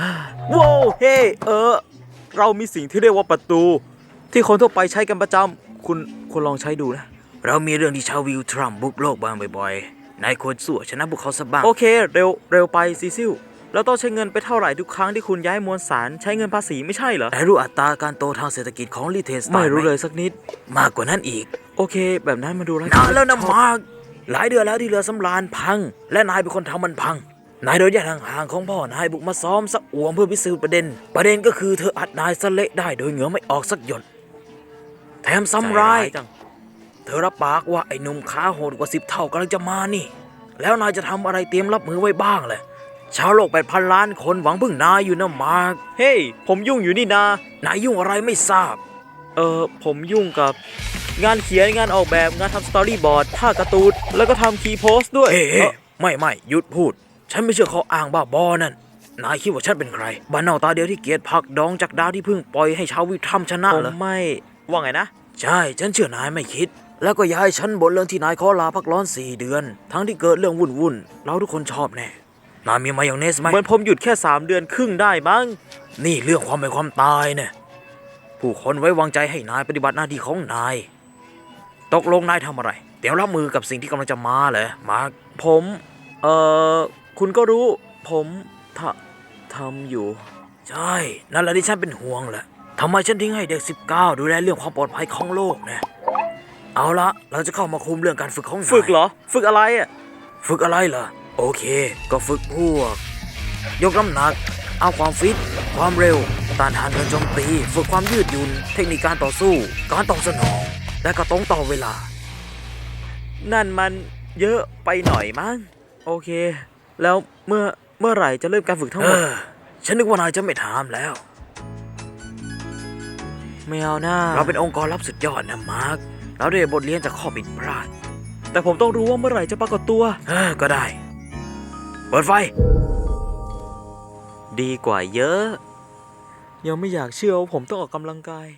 ว้าวเฮ้เออ เรามีสิ่งที่เรียกว่าประตู ที่คนทั่วไปใช้กันประจำคุณคุณลองใช้ดูนะ เรามีเรื่องที่ชาววิลทรัมป์บุกโลกบ้างบ่อยๆ นายควรสู้ชนะพวกเขาซะบ้าง โอเค เร็วเร็วไปซีซิลแล้วต้องใช้เงินไปเท่าไหร่ทุกครั้งที่คุณย้ายมวลสารใช้เงินภาษีไม่ใช่เหรอนายรู้อัตราการโตทางเศรษฐกิจของลิเทนสไตน์ไม่รู้หเลยสักนิด มากกว่านั้นอีก โอเค แบบนั้นมาดูแล้วนานแล้วนะมาร์กหลายเดือนแล้วที่เรือสำราญพัง และนายเป็นคนทำมันพัง นายโดนญาติห่างๆของพ่อนายบุกมาซ้อมสักอวงเพื่อพิสูจน์ประเด็น ประเด็นก็คือเธออัดนายสะเละได้โดยเหงื่อไม่ออกสักหยด แถมซ้ำร้ายจังเธอรับปากว่าไอ้หนุ่มขาโหดกว่าสิบเท่ากำลังจะมานี่ แล้วนายจะทำอะไรเตรียมรับมือไว้บ้างแหละชาวโลกแปดพันล้านคนหวังพึ่งนายอยู่นะมาร์กเฮ้ย ผมยุ่งอยู่นี่นานายยุ่งอะไรไม่ทราบ เออผมยุ่งกับ งานเขียนงานออกแบบงานทำสตอรี่บอร์ดภาคการ์ตูนแล้วก็ทำคีย์โพสต์ด้วย เฮ้ เอ่อผมเหรอไม่ ว่าไงนะ ใช่ ฉันเชื่อนายไม่คิด แล้วก็ย้ายฉันบนเรื่องที่นายขอลาพักร้อนสี่เดือน ทั้งที่เกิดเรื่องวุ่นวุ่นๆเราทุกคนชอบแน่ นายมีมายองเนสไหมเหมือนผมหยุดแค่3เดือนครึ่งได้มั้งนี่เรื่องความเป็นความตายเนี่ย ผู้คนไว้วางใจให้นายปฏิบัติหน้าที่ของนาย ตกลงนายทำอะไร เดี๋ยวรับมือกับสิ่งที่กำลังจะมาเหรอมาร์คผม เออ คุณก็รู้ ผมทะทำอยู่ ใช่ นั่นแหละที่ฉันเป็นห่วงแหละทำไมฉันทิ้งให้เด็ก 19 ดูแลเรื่องความปลอดภัยของโลกเนี่ยเอาละเราจะเข้ามาคุมเรื่องการฝึกของนายฝึกเหรอ ฝึกอะไรอะฝึกอะไรเหรอโอเค ก็ฝึกพวก ยกน้ำหนัก เอาความฟิต ความเร็วต้านทานการโจมตี ฝึกความยืดหยุ่น เทคนิคการต่อสู้ การตอบสนอง และก็ตรงต่อเวลา นั่นมันเยอะไปหน่อยมั้ง โอเค แล้วเมื่อเมื่อไหร่จะเริ่มการฝึกทั้งเอหมดอฉันนึกว่านายจะไม่ถามแล้ว ไม่เอาหน้า เราเป็นองค์กรลับสุดยอดนะมาร์ค เราได้บทเรียนจากข้อผิดพลาด แต่ผมต้องรู้ว่าเมื่อไหร่จะปรากฏตัว เออ ก็ได้ เปิดไฟ ดีกว่าเยอะ ยังไม่อยากเชื่อว่าผมต้องออกกำลังกาย